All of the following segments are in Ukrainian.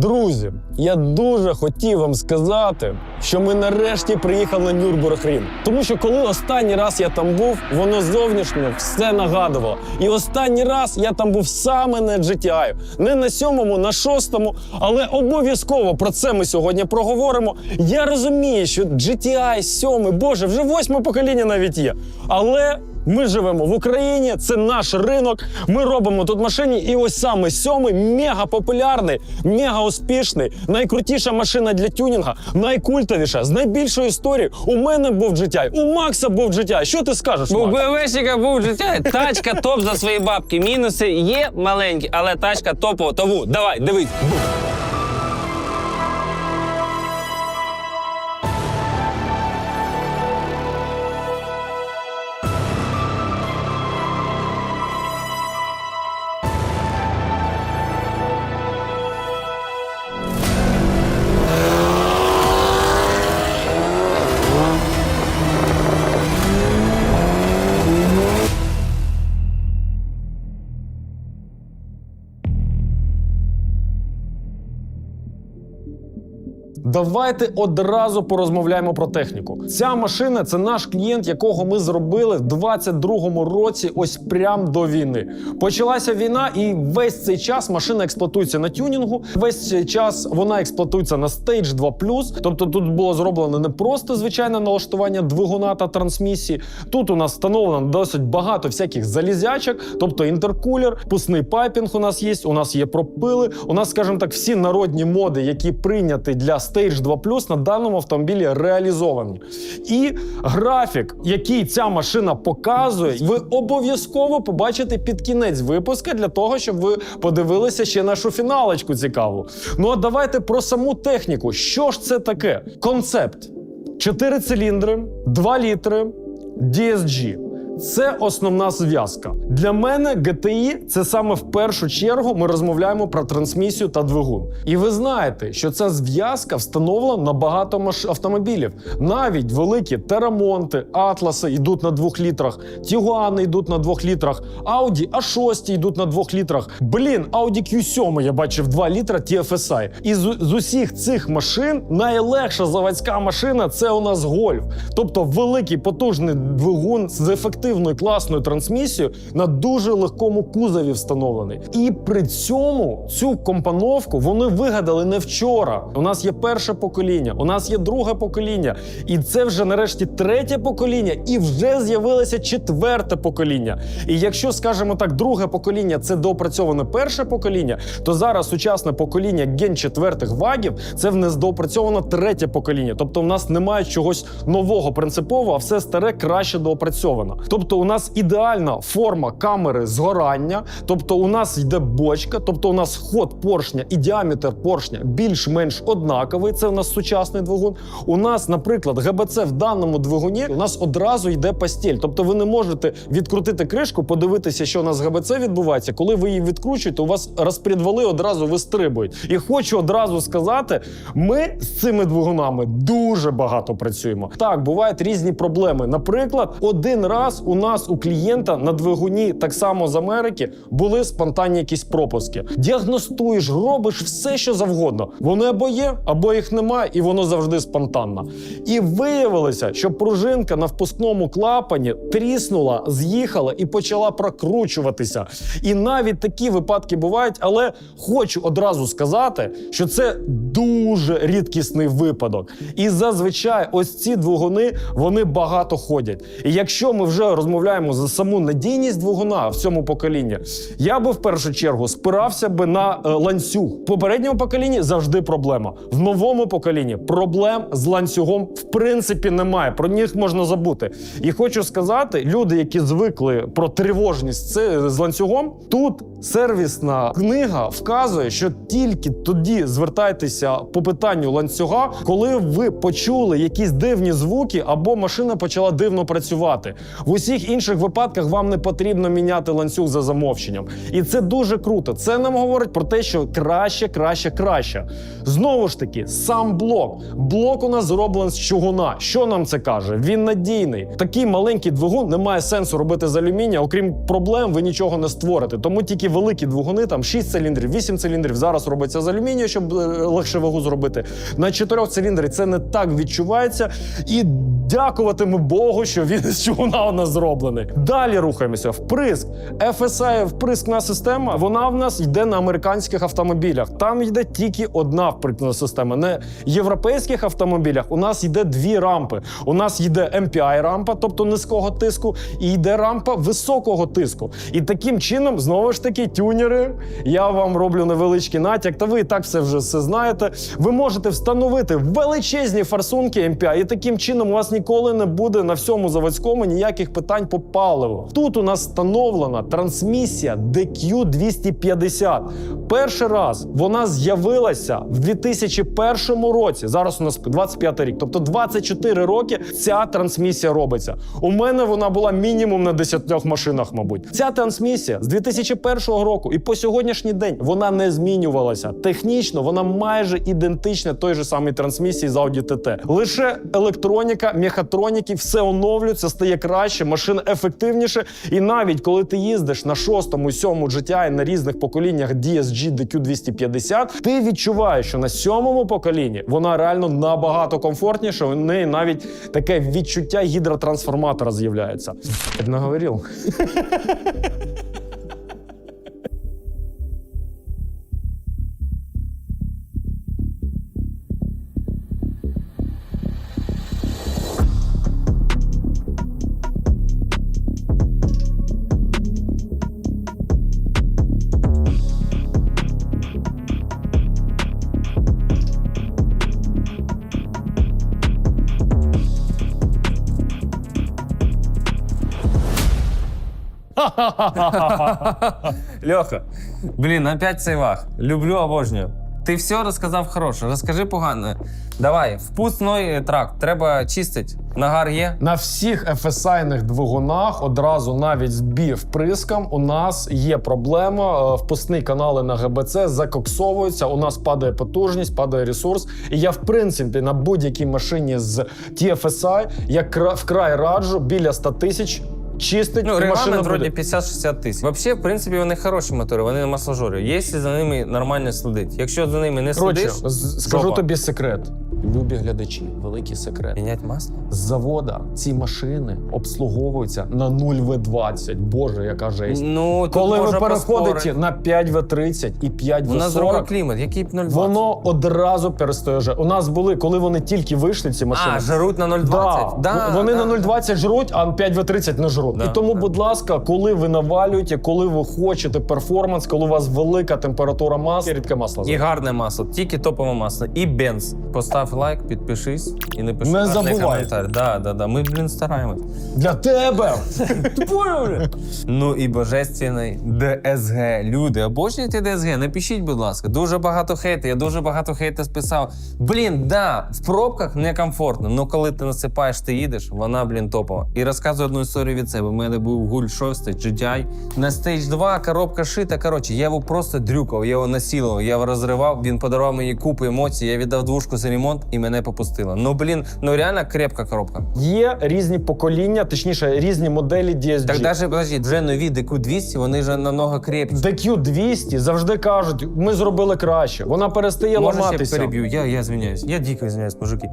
Друзі, я дуже хотів вам сказати, що ми нарешті приїхали на Нюрбургрін. Тому що коли останній раз я там був, воно зовнішньо все нагадувало. І останній раз я там був саме на GTI. Не на сьомому, на шостому, але обов'язково про це ми сьогодні проговоримо. Я розумію, що GTI сьомий, боже, вже восьме покоління навіть є. Але ми живемо в Україні, це наш ринок. Ми робимо тут машині, і ось саме сьомий мега популярний, мега успішний, найкрутіша машина для тюнінга, найкультовіша, з найбільшою історією. У мене був GTI, у Макса був GTI. Що ти скажеш? У Макс? Був життя. Тачка топ за свої бабки. Мінуси є маленькі, але тачка топова. Тому давай, дивись. Давайте одразу порозмовляємо про техніку. Ця машина це наш клієнт, якого ми зробили в 22-му році, ось прям до війни. Почалася війна, і весь цей час машина експлуатується на тюнінгу. Весь цей час вона експлуатується на Stage 2 Тобто тут було зроблено не просто звичайне налаштування двигуна та трансмісії. Тут у нас встановлено досить багато всяких залізячок, тобто інтеркулер, пусний пайпінг у нас є. У нас є пропили. У нас, скажімо так, всі народні моди, які прийняті для Stage 2 на даному автомобілі реалізовані. І графік, який ця машина показує, ви обов'язково побачите під кінець випуска для того, щоб ви подивилися ще нашу фіналочку цікаву. Ну а давайте про саму техніку. Що ж це таке? Концепт: 4 циліндри, 2 літри, DSG. Це основна зв'язка. Для мене GTI – це саме в першу чергу ми розмовляємо про трансмісію та двигун. І ви знаєте, що ця зв'язка встановлена на багато автомобілів. Навіть великі терамонти, атласи йдуть на двох літрах, Тігуани йдуть на двох літрах, Audi A6 йдуть на двох літрах. Блін, Audi Q7 я бачив 2 літра TFSI. І з, з усіх цих машин найлегша заводська машина це у нас гольф. Тобто великий потужний двигун з ефективною класною трансмісією на дуже легкому кузові встановлений. І при цьому цю компоновку вони вигадали не вчора. У нас є перше покоління, у нас є друге покоління, і це вже нарешті третє покоління, і вже з'явилося четверте покоління. І якщо, скажімо так, друге покоління це доопрацьоване перше покоління, то зараз сучасне покоління ген четвертих вагів це в нас доопрацьовано третє покоління. Тобто, у нас немає чогось нового принципового, а все старе краще доопрацьовано. Тобто, у нас ідеальна форма камери згорання, тобто у нас йде бочка, тобто у нас ход поршня і діаметр поршня більш-менш однаковий. Це у нас сучасний двигун. У нас, наприклад, ГБЦ в даному двигуні у нас одразу йде постіль. Тобто ви не можете відкрутити кришку, подивитися, що у нас ГБЦ відбувається. Коли ви її відкручуєте, у вас розпредвали одразу вистрибують. І хочу одразу сказати: ми з цими двигунами дуже багато працюємо. Так, бувають різні проблеми. Наприклад, один раз у нас у клієнта на двигуні, так само з Америки, були спонтанні якісь пропуски. Діагностуєш, робиш все, що завгодно. Вони або є, або їх немає, і воно завжди спонтанно. І виявилося, що пружинка на впускному клапані тріснула, з'їхала і почала прокручуватися. І навіть такі випадки бувають, але хочу одразу сказати, що це дуже рідкісний випадок. І зазвичай ось ці двигуни вони багато ходять. І якщо ми вже розмовляємо за саму надійність двигуна в цьому поколінні, я би в першу чергу спирався би на е, ланцюг. В попередньому поколінні завжди проблема. В новому поколінні проблем з ланцюгом в принципі немає. Про них можна забути. І хочу сказати, люди, які звикли про тривожність це з ланцюгом, тут сервісна книга вказує, що тільки тоді звертайтеся по питанню ланцюга, коли ви почули якісь дивні звуки або машина почала дивно працювати. В усіх інших випадках вам не потрібно міняти ланцюг за замовченням. І це дуже круто. Це нам говорить про те, що краще, краще, краще. Знову ж таки, сам блок. Блок у нас зроблений з чугуна. Що нам це каже? Він надійний. Такий маленький двигун немає сенсу робити з алюмінія. Окрім проблем, ви нічого не створите. Тому тільки великі двигуни, там 6 циліндрів, 8 циліндрів. Зараз робиться з алюмінію, щоб е, легше вагу зробити. На 4 циліндрі це не так відчувається. І дякуватиму Богу, що він з чугуна у нас зроблений. Далі рухаємося. Вприск. FSI вприскна система. Вона в нас йде на американських автомобілях. Там йде тільки одна вприскна система. Не європейських автомобілях. У нас йде дві рампи. У нас йде MPI рампа, тобто низького тиску, і йде рампа високого тиску. І таким чином, знову ж таки, тюнери. Я вам роблю невеличкий натяк. Та ви і так все вже все знаєте. Ви можете встановити величезні форсунки MPI, і таким чином у вас ніколи не буде на всьому заводському ніяких питань по паливу. Тут у нас встановлена трансмісія DQ250. Перший раз вона з'явилася в 2001 році. Зараз у нас 25 рік, тобто 24 роки ця трансмісія робиться. У мене вона була мінімум на 10 машинах, мабуть. Ця трансмісія з 2001 року і по сьогоднішній день вона не змінювалася. Технічно вона майже ідентична той же самій трансмісії з Audi TT. Лише електроніка, мехатроніки, все оновлюється, стає краще, машина ефективніше. І навіть коли ти їздиш на шостому, сьому GTI на різних поколіннях DSG DQ250, ти відчуваєш, що на сьомому поколінні вона реально набагато комфортніша. У неї навіть таке відчуття гідротрансформатора з'являється. Я наговорив. Льоха, блін, опять цей. Люблю, обожнюю. Ти все розказав хороше, розкажи погано. Давай, впускний тракт, треба чистити. Нагар є. На всіх FSI-них двигунах одразу навіть з бі вприском у нас є проблема. Е, Впускні канали на ГБЦ закоксовуються. У нас падає потужність, падає ресурс. І я, в принципі, на будь-якій машині з TFSI я вкрай раджу біля 100 тисяч чистить Ну, машина вроді буде. 50-60 тисяч. Взагалі, в принципі, вони хороші мотори, вони не масажори. Якщо за ними нормально слідить. Якщо за ними не Коротше, слідиш, з- скажу жопа. тобі секрет. Любі глядачі, великий секрет. Мінять масло? З завода ці машини обслуговуються на 0В20. Боже, яка жесть. Ну, тут Коли ви можна переходите поспорити. на 5В30 і 5В40, Вона зробила клімат, який б 0,20. воно одразу перестає. же. У нас були, коли вони тільки вийшли, ці машини. А, жруть на 0,20? Да. вони да. на 0,20 жруть, а 5В30 не жруть. Да, і тому, да. будь ласка, коли ви навалюєте, коли ви хочете перформанс, коли у вас велика температура масла, рідке масло. І гарне масло, тільки топове масло. І бенз. Постав лайк, підпишись і не пиши Не гарний забувай. коментар. Да, да, да. Ми, блін, стараємось. Для тебе! Поняв. Ну і божественний ДСГ. Люди, обожнюєте ДСГ? Напишіть, будь ласка. Дуже багато хейту. Я дуже багато хейту списав. Блін, да, в пробках некомфортно. Ну коли ти насипаєш, ти їдеш, вона, блін, топова. І розказую одну історію від себе. У мене був гуль 6 GTI. На стейдж 2 коробка шита. Коротше, я його просто дрюкав, я його насілував, я його розривав. Він подарував мені купу емоцій. Я віддав двушку за ремонт і мене попустило. Ну блін, ну реально крепка коробка. Є різні покоління, точніше, різні моделі DSG. Так навіть подожди, вже нові DQ200, вони вже намного крепчі. DQ200 завжди кажуть, ми зробили краще. Вона перестає Може, ламатися. переб'ю. Я, я звиняюсь. Я дико звиняюсь, мужики.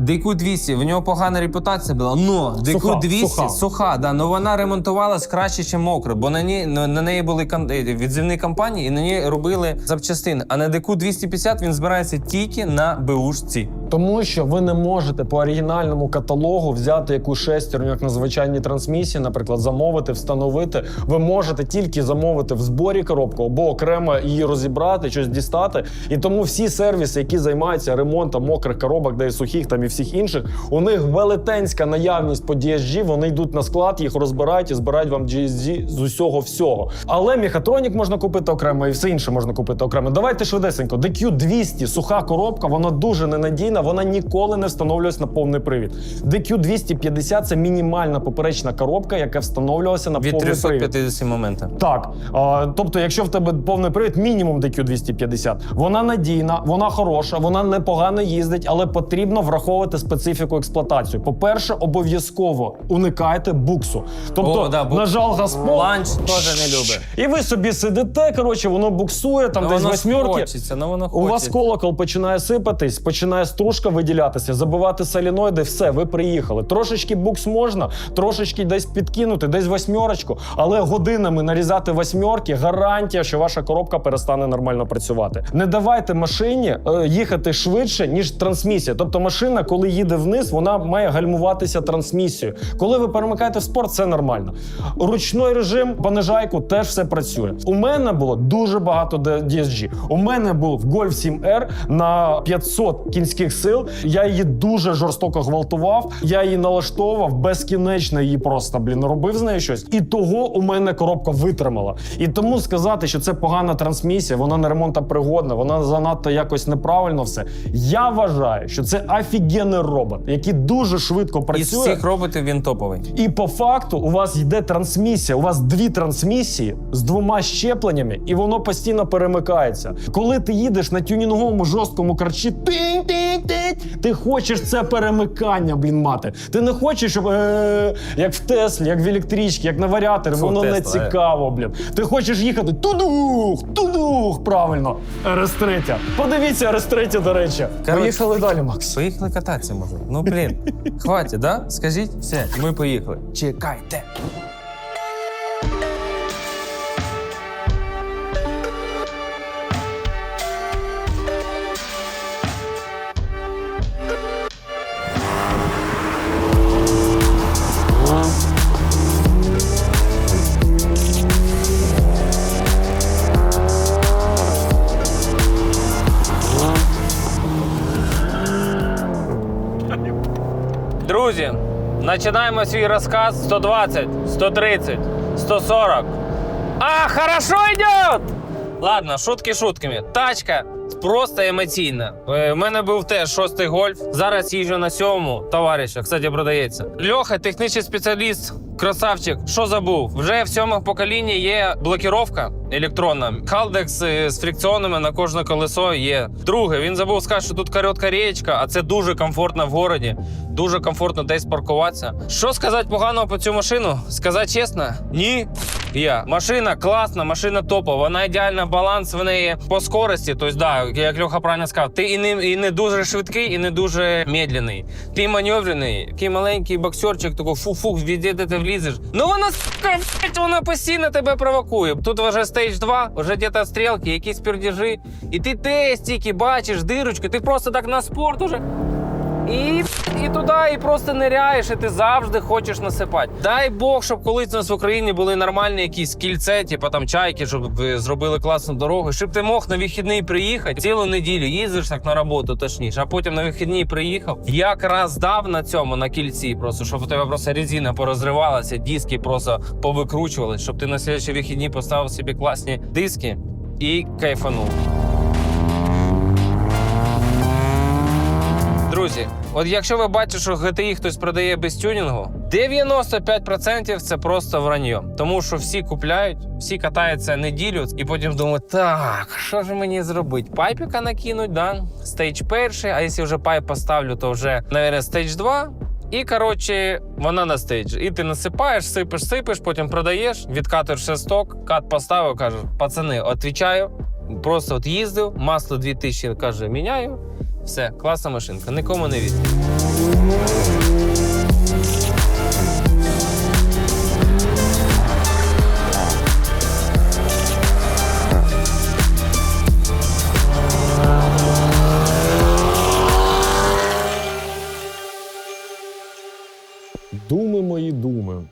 DQ200, в нього погана репутація була, но DQ200 суха. суха, да, но вона ремонтувалась краще, ніж мокра, бо на, ній, на, на неї були кон- е, відзивні компанії і на ній робили запчастини. А на DQ250 він збирається тільки на БУшці. Тому що ви не можете по оригінальному каталогу взяти якусь шестерню, як на звичайній трансмісії, наприклад, замовити, встановити. Ви можете тільки замовити в зборі коробку або окремо її розібрати, щось дістати. І тому всі сервіси, які займаються ремонтом мокрих коробок, де і сухих, там і всіх інших. У них велетенська наявність по DSG, вони йдуть на склад, їх розбирають і збирають вам DSG з усього всього. Але мехатронік можна купити окремо і все інше можна купити окремо. Давайте швидесенько. DQ 200 суха коробка, вона дуже ненадійна, вона ніколи не встановлювалась на повний привід. DQ 250 це мінімальна поперечна коробка, яка встановлювалася на Від повний привід. 350 моментів. Так, а, тобто, якщо в тебе повний привід, мінімум DQ 250. Вона надійна, вона хороша, вона непогано їздить, але потрібно враховувати специфіку експлуатації. По-перше, обов'язково уникайте буксу. Тобто, О, да, букс. нажал газпол, Ланч теж не любить. і ви собі сидите. Коротше, воно буксує там десь восьмерки. У вас колокол починає сипатись, починає стружка виділятися, забивати соліноїди, все, ви приїхали. Трошечки букс можна, трошечки десь підкинути, десь восьмерочку, але годинами нарізати восьмерки гарантія, що ваша коробка перестане нормально працювати. Не давайте машині е, їхати швидше, ніж трансмісія. Тобто машина, коли їде вниз, вона має гальмуватися трансмісією. Коли ви перемикаєте в спорт, це нормально. Ручний режим, понижайку теж все працює. У мене було дуже багато DSG. У мене був Golf 7R на 500 кінських сил. Я її дуже жорстоко гвалтував. Я її налаштовував безкінечно її просто блін робив з нею щось. І того у мене коробка витримала. І тому сказати, що це погана трансмісія, вона не ремонтопригодна, вона занадто якось неправильно все. Я вважаю, що це офігенний робот, який дуже швидко Із працює. всіх роботів він топовий. І по факту у вас йде трансмісія. У вас дві трансмісії з двома щепленнями, і воно постійно перемикається. Коли ти їдеш на тюнінговому жорсткому карчі, ти хочеш це перемикання, блін, мати. Ти не хочеш, щоб е- як в Теслі, як в електричці, як на варіаторі, воно не Тесла, е. цікаво, блін. Ти хочеш їхати тудух, тудух, правильно. РС-3. Подивіться РС-3, до речі. Коротше, Поїхали далі, Макс. Поїхали кататися, може. Ну блін, хватить, да? Скажіть, все, ми поїхали. Чекайте. Починаємо свій розказ 120, 130, 140. А, хорошо йде! Ладно, шутки шутками. Тачка просто емоційна. Е, У мене був теж шостий гольф. Зараз їжджу на сьому. Товариша, кстати, продається. Льоха, технічний спеціаліст, красавчик. Що забув? Вже в сьомому поколінні є блокіровка електронна. Халдекс з фрикціонами на кожне колесо є. Друге, він забув сказати, що тут коротка річка, а це дуже комфортно в городі. Дуже комфортно десь паркуватися. Що сказати поганого по цю машину? Сказати чесно? Ні. Я. Машина класна, машина топова, вона ідеальна баланс в неї по скорості. Тобто, да, як Льоха правильно сказав, ти і не, і не дуже швидкий, і не дуже медленний. Ти маневрений, такий маленький боксерчик, такий фу-фу, відде де ти влізеш. Ну вона вона постійно тебе провокує. Тут вже стейдж 2, вже десь стрілки, якісь пердіжі. І ти теж тільки бачиш дирочку, ти просто так на спорт уже. І, і туди, і просто ниряєш, і ти завжди хочеш насипати. Дай Бог, щоб колись у нас в Україні були нормальні якісь кільце, типу там чайки, щоб зробили класну дорогу, щоб ти мог на вихідний приїхати цілу неділю, їздиш так на роботу, точніше, а потім на вихідні приїхав. Якраз дав на цьому на кільці, просто щоб у тебе просто резина порозривалася, диски просто повикручувались, щоб ти на слідчі вихідні поставив собі класні диски і кайфанув. Друзі, от якщо ви бачите, що GTI хтось продає без тюнінгу, 95% це просто враньо. Тому що всі купляють, всі катаються неділю і потім думають, так, що ж мені зробити? Пайпіка накинуть, да? стейдж перший, а якщо вже пайп поставлю, то вже, мабуть, стейдж 2. І коротше, вона на стейджі. І ти насипаєш, сипиш, сипиш, потім продаєш, відкатуєш все сток, кат поставив, кажеш, пацани, відвічаю, просто от їздив, масло 2000, каже, міняю. Все, класна машинка, нікому не від. Думи мої думи.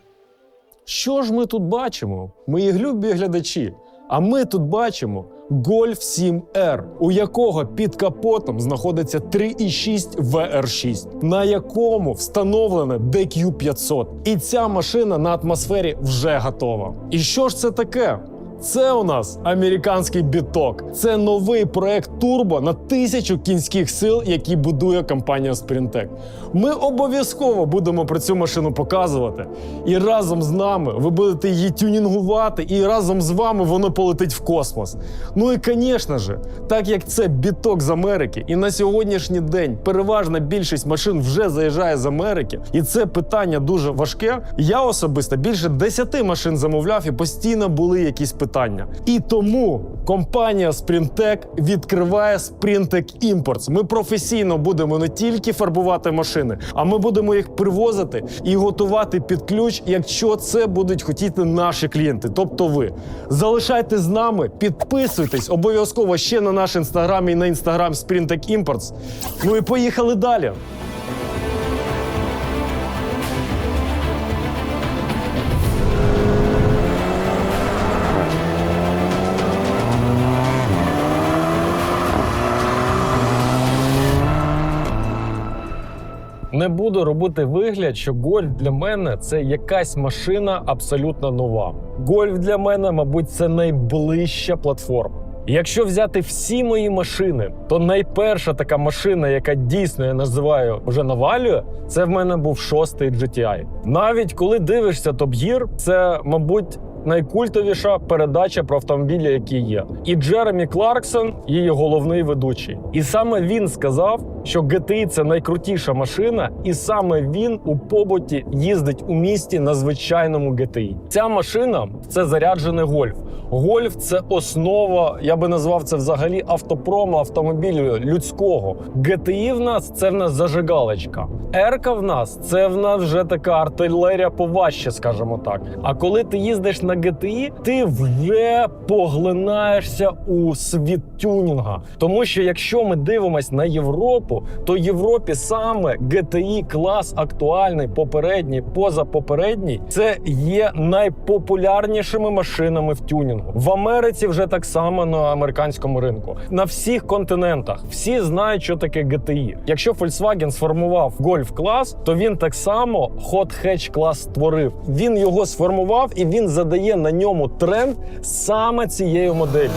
Що ж ми тут бачимо, мої любі глядачі? А ми тут бачимо Golf 7 R, у якого під капотом знаходиться 3,6 VR6, на якому встановлене DQ500. І ця машина на атмосфері вже готова. І що ж це таке? Це у нас американський біток. Це новий проект турбо на тисячу кінських сил, який будує компанія Sprintec. Ми обов'язково будемо про цю машину показувати. І разом з нами ви будете її тюнінгувати, і разом з вами воно полетить в космос. Ну і, звісно ж, так як це біток з Америки, і на сьогоднішній день переважна більшість машин вже заїжджає з Америки, і це питання дуже важке. Я особисто більше 10 машин замовляв і постійно були якісь питання. І тому компанія Sprintec відкриває Sprintec Imports. Ми професійно будемо не тільки фарбувати машини, а ми будемо їх привозити і готувати під ключ, якщо це будуть хотіти наші клієнти, тобто ви. Залишайтесь з нами, підписуйтесь обов'язково ще на наш інстаграм і на інстаграм Sprintec Imports. Ну і поїхали далі. Не буду робити вигляд, що гольф для мене це якась машина абсолютно нова. Гольф для мене, мабуть, це найближча платформа. Якщо взяти всі мої машини, то найперша така машина, яка дійсно я називаю вже навалює, це в мене був шостий GTI. Навіть коли дивишся Top Gear, це, мабуть, найкультовіша передача про автомобілі, які є. І Джеремі Кларксон, її головний ведучий. І саме він сказав, що GTI – це найкрутіша машина, і саме він у побуті їздить у місті на звичайному GTI. Ця машина це заряджений гольф. Гольф це основа, я би назвав це взагалі автопрому автомобілю людського. GTI в нас це в нас зажигалочка. Ерка в нас це в нас вже така артилерія поважче, скажімо так. А коли ти їздиш на GTI, ти вже поглинаєшся у світ тюнінга. Тому що якщо ми дивимось на Європу, то Європі саме GTI клас актуальний, попередній, позапопередній, це є найпопулярнішими машинами в тюнінгу. В Америці вже так само на американському ринку. На всіх континентах всі знають, що таке GTI. Якщо Volkswagen сформував гольф клас, то він так само hot hatch клас створив. Він його сформував і він задає на ньому тренд саме цією моделлю.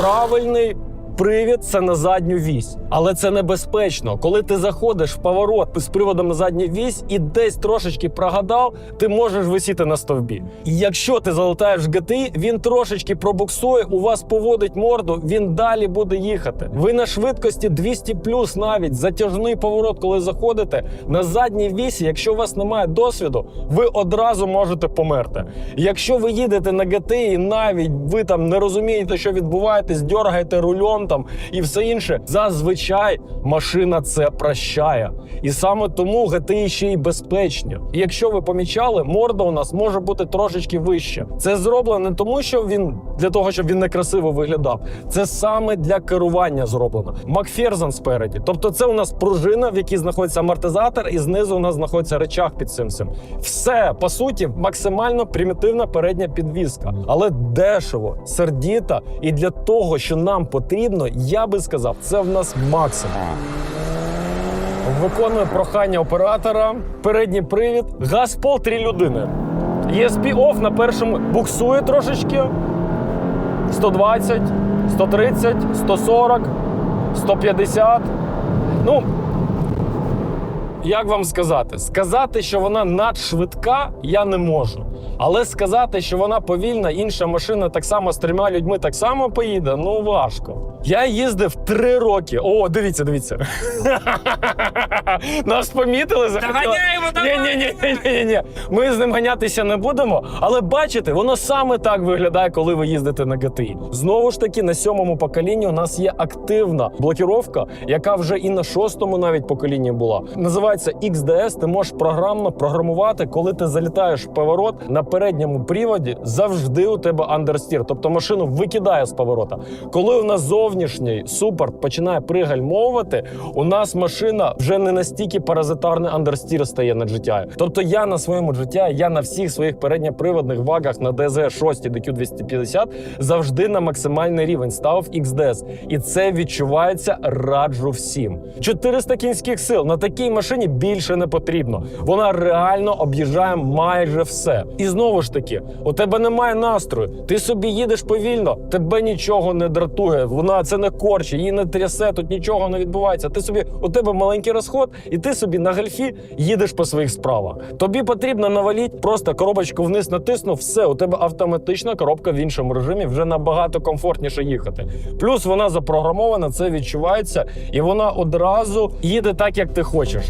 Правильний привід це на задню вісь, але це небезпечно. Коли ти заходиш в поворот з приводом на задню вісь і десь трошечки прогадав, ти можеш висіти на стовбі. І якщо ти залетаєш в ГТІ, він трошечки пробуксує, у вас поводить морду, він далі буде їхати. Ви на швидкості 200 плюс навіть затяжний поворот, коли заходите на задній вісі, якщо у вас немає досвіду, ви одразу можете померти. Якщо ви їдете на ГТІ, і навіть ви там не розумієте, що відбуваєтесь, дергаєте рульом там і все інше, зазвичай машина це прощає. І саме тому ГТІ ще й безпечні. І якщо ви помічали, морда у нас може бути трошечки вища. Це зроблено не тому, що він для того, щоб він некрасиво виглядав. Це саме для керування зроблено. Макферзон спереді. Тобто, це у нас пружина, в якій знаходиться амортизатор, і знизу у нас знаходиться речах під цим всім. Все по суті максимально примітивна передня підвізка, але дешево, сердіта. І для того, що нам потрібно, я би сказав, це в нас максимум. Виконую прохання оператора. Передній привід. Газ пол три людини. ESP off на першому буксує трошечки. 120, 130, 140, 150. Ну, як вам сказати? Сказати, що вона надшвидка, я не можу. Але сказати, що вона повільна, інша машина так само з трьома людьми так само поїде, ну важко. Я їздив три роки. О, дивіться, дивіться. Нас помітили, ганяємо, давай, ні, ні, ні, ні. Ми з ним ганятися не будемо. Але бачите, воно саме так виглядає, коли ви їздите на ГТІ. Знову ж таки, на сьомому поколінні у нас є активна блокіровка, яка вже і на шостому навіть поколінні була. Називається XDS, ти можеш програмно програмувати, коли ти залітаєш в поворот на передньому приводі, завжди у тебе андерстір. Тобто машину викидає з поворота. Коли у нас зовнішній супорт починає пригальмовувати, у нас машина вже не настільки паразитарний андерстір стає на GTI. Тобто я на своєму GTI, я на всіх своїх передньоприводних вагах на DZ 6 DQ250 завжди на максимальний рівень ставив XDS. І це відчувається раджу всім. 400 кінських сил на такій машині більше не потрібно. Вона реально об'їжджає майже все. І знову ж таки, у тебе немає настрою. Ти собі їдеш повільно, тебе нічого не дратує. Вона це не корче, її не трясе, тут нічого не відбувається. Ти собі у тебе маленький розход, і ти собі на гальфі їдеш по своїх справах. Тобі потрібно наваліть, просто коробочку вниз натиснув, все, у тебе автоматична коробка в іншому режимі вже набагато комфортніше їхати. Плюс вона запрограмована, це відчувається, і вона одразу їде так, як ти хочеш.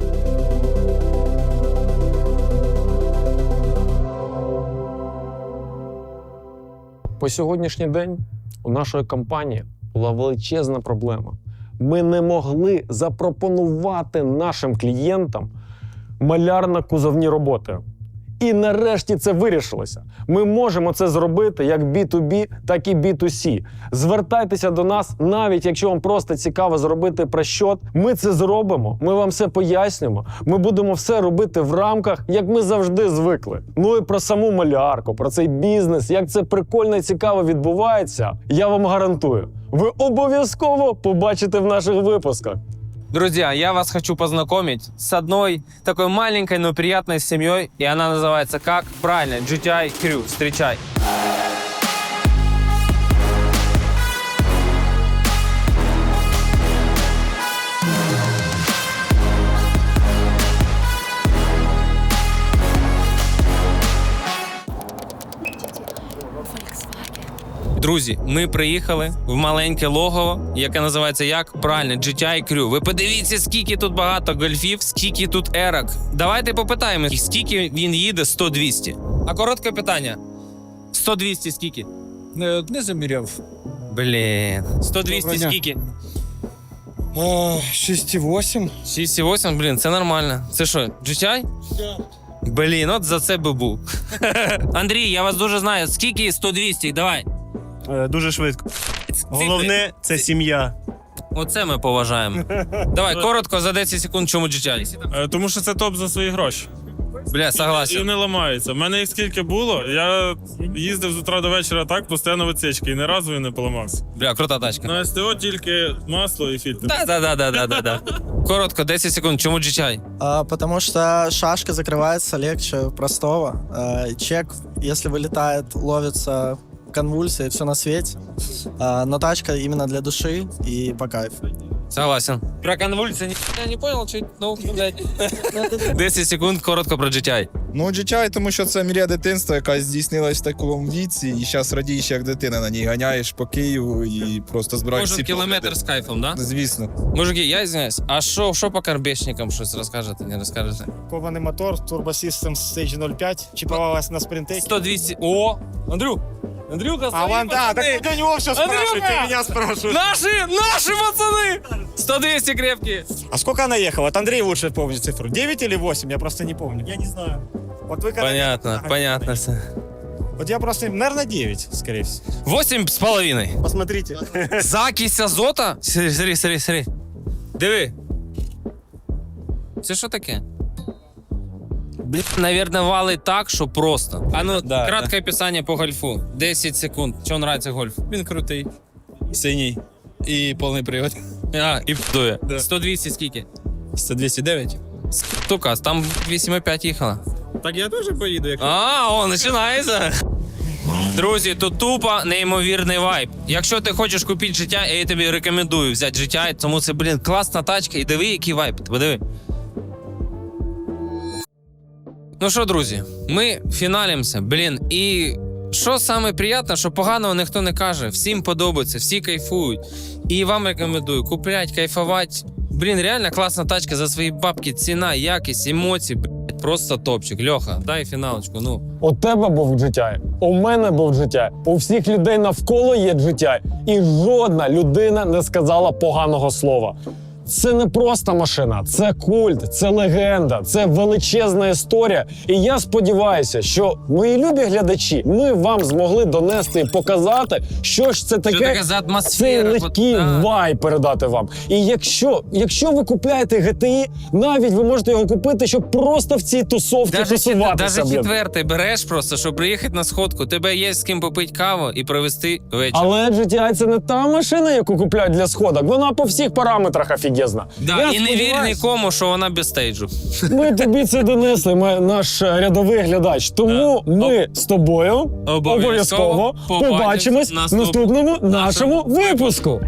По сьогоднішній день у нашої компанії була величезна проблема. Ми не могли запропонувати нашим клієнтам малярно-кузовні роботи. І нарешті це вирішилося. Ми можемо це зробити як B2B, так і B2C. Звертайтеся до нас, навіть якщо вам просто цікаво зробити прощот. Ми це зробимо. Ми вам все пояснимо. Ми будемо все робити в рамках, як ми завжди звикли. Ну і про саму малярку, про цей бізнес, як це прикольно і цікаво відбувається. Я вам гарантую. Ви обов'язково побачите в наших випусках. Друзья, я вас хочу познакомить с одной такой маленькой, но приятной семьей, и она называется как? Правильно, GTI Crew. Встречай. Друзі, ми приїхали в маленьке логово, яке називається як правильно GTI Crew. Ви подивіться, скільки тут багато гольфів, скільки тут ерок. Давайте попитаємо, скільки він їде 100-200. А коротке питання: 100-200 скільки? Не, не заміряв. Блін. 100-200 Доброго скільки? 6,8. 6,8, блін, це нормально. Це що, GTI? Блін, от за це би був. Андрій, я вас дуже знаю. Скільки 100-200? Давай. Е, Дуже швидко. Головне це сім'я. Оце ми поважаємо. Давай, коротко за 10 секунд, чому GTI? Е, Тому що це топ за свої гроші. Бля, І согласен. не ламається. У мене їх скільки було, я їздив з утра до вечора так, постійно в витечки, і ні разу він не поламався. Бля, крута тачка. На СТО тільки масло і фільтр. Да, да, да, да, да, да, да. Коротко, 10 секунд. Чому GTI? А, потому что шашка закрывается легче простого. А, чек, если вылетает, ловится конвульсия, все на свете. А, но тачка именно для души и по кайфу. Согласен. Про конвульсії я не понял, чи ну, блядь. 10 секунд, коротко про GTI. Ну, GTI, тому що це мрія дитинства, яка здійснилась в такому віці, і зараз радієш, як дитина на ній ганяєш по Києву і просто збираєш Кожен всі кілометр погляди. з кайфом, да? Звісно. Мужики, я извиняюсь, а що, що по карбешникам щось розкажете, не розкажете? Кований мотор, Turbo Systems Stage 05, чіпувалась на спринтекі. 100-200. О! Андрюх! Андрюха, А вон, да, так вы для него все спрашиваете, Андрюха! меня спрашивают. Наши, наши пацаны! 100-200 крепкие. А сколько она ехала? Вот Андрей лучше помнит цифру. 9 или 8? Я просто не помню. Я не знаю. Вот вы когда... Понятно, понятно все. Вот я просто, наверное, 9, скорее всего. Восемь з половиною. Посмотрите. Закись азота? Смотри, смотри, смотри, смотри. Диви. Це що таке? Блін, наверное, валить так, що просто. А ну, Да, кратке описання по гольфу. 10 секунд. Чому нравиться гольф? Він крутий, синій і повний привод. А, і пдує. Да. 100-200 скільки? 100-209. Тука, там 8,5 їхала. Так я теж поїду, як А, о, починається. Друзі, тут тупо неймовірний вайб. Якщо ти хочеш купити життя, я тобі рекомендую взяти життя, тому це, блін, класна тачка. І диви, який вайб. Подиви. Ну що, друзі, ми фіналімося, блін, і що саме приємне, що поганого ніхто не каже. Всім подобається, всі кайфують. І вам рекомендую куплять, кайфувати. Блін, реально класна тачка за свої бабки, ціна, якість, емоції, блядь, просто топчик. Льоха, дай фіналочку, ну. У тебе був GTI, у мене був GTI, у всіх людей навколо є GTI, і жодна людина не сказала поганого слова. Це не просто машина, це культ, це легенда, це величезна історія. І я сподіваюся, що мої любі глядачі, ми вам змогли донести і показати, що ж це таке. Що таке за Цей атмосфера? легкий От, да. вай передати вам. І якщо, якщо ви купляєте GTI, навіть ви можете його купити, щоб просто в цій тусовці Даже, чет- тусуватися. даже блін. четвертий береш просто, щоб приїхати на сходку. Тебе є з ким попити каву і провести вечір. Але GTI це не та машина, яку купляють для сходок. Вона по всіх параметрах офігезна. Да, Я і не вір сподіваюсь, нікому, що вона без стейджу. Ми тобі це донесли, ми, наш е, рядовий глядач. Тому ми з тобою Обов'язково обов'язково побачимось в наступному нашому випуску.